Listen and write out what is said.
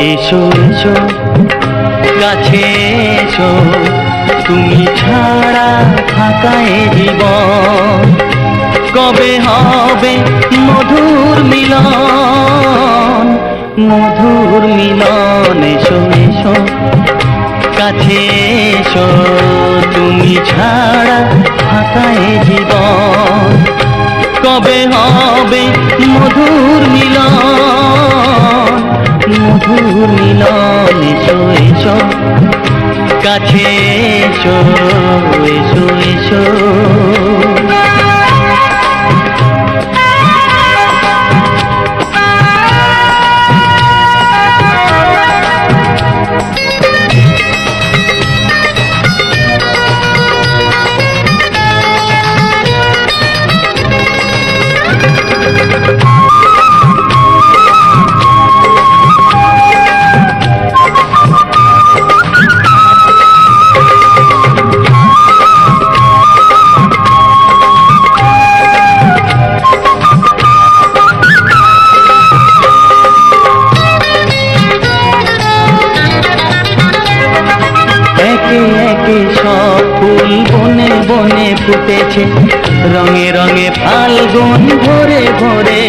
এসো এসো কাছে এসো। তুমি ছাড়া থাকায় জীবন। কবে হবে মধুর মিলন? মধুর মিলন, এসো এসো। কাছে এসো, তুমি ছাড়া ফাঁকায় জীবন। কবে হবে মধুর মধুর মিলন এসো কাছে এসো। একে সব ফুল বনে বনে ফুটেছে। রঙে রঙে ফাল্গুন ভরে ভরে